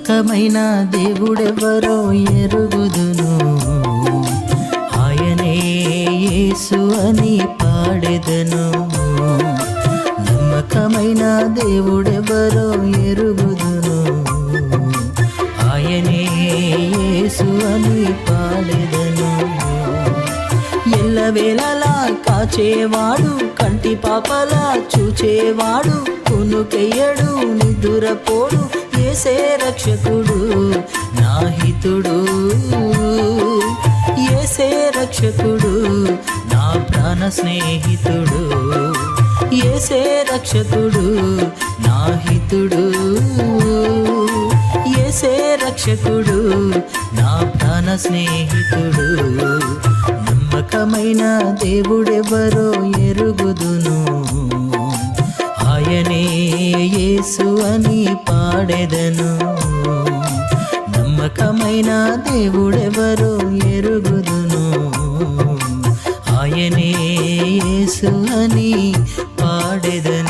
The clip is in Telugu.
రకమైన దేవుడెవరో ఎరుగుదును. ఆయనే యేసు అని పాడెదను. నమ్మకమైన దేవుడెవరో ఎరుగుదును. ఆయనే యేసు అని పాడెదను. ఎల్లవేళలా కాచేవాడు కంటి పాపలా చూచేవాడు కునుకెయ్యడు నిదురపోడు చేసే రక్షకుడు నా హితుడు. ఏసే రక్షకుడు నా ప్రాణ స్నేహితుడు. ఏసే రక్షకుడు నా హితుడు. ఏసే రక్షకుడు నా ప్రాణ స్నేహితుడు. నమ్మకమైన దేవుడెవరో ఎరుగుదును. ఆయనే యేసు అని పాడెదను. నమ్మకమైన దేవుడెవరో ఎరుగుదును. ఆయనే యేసు అని పాడెదను.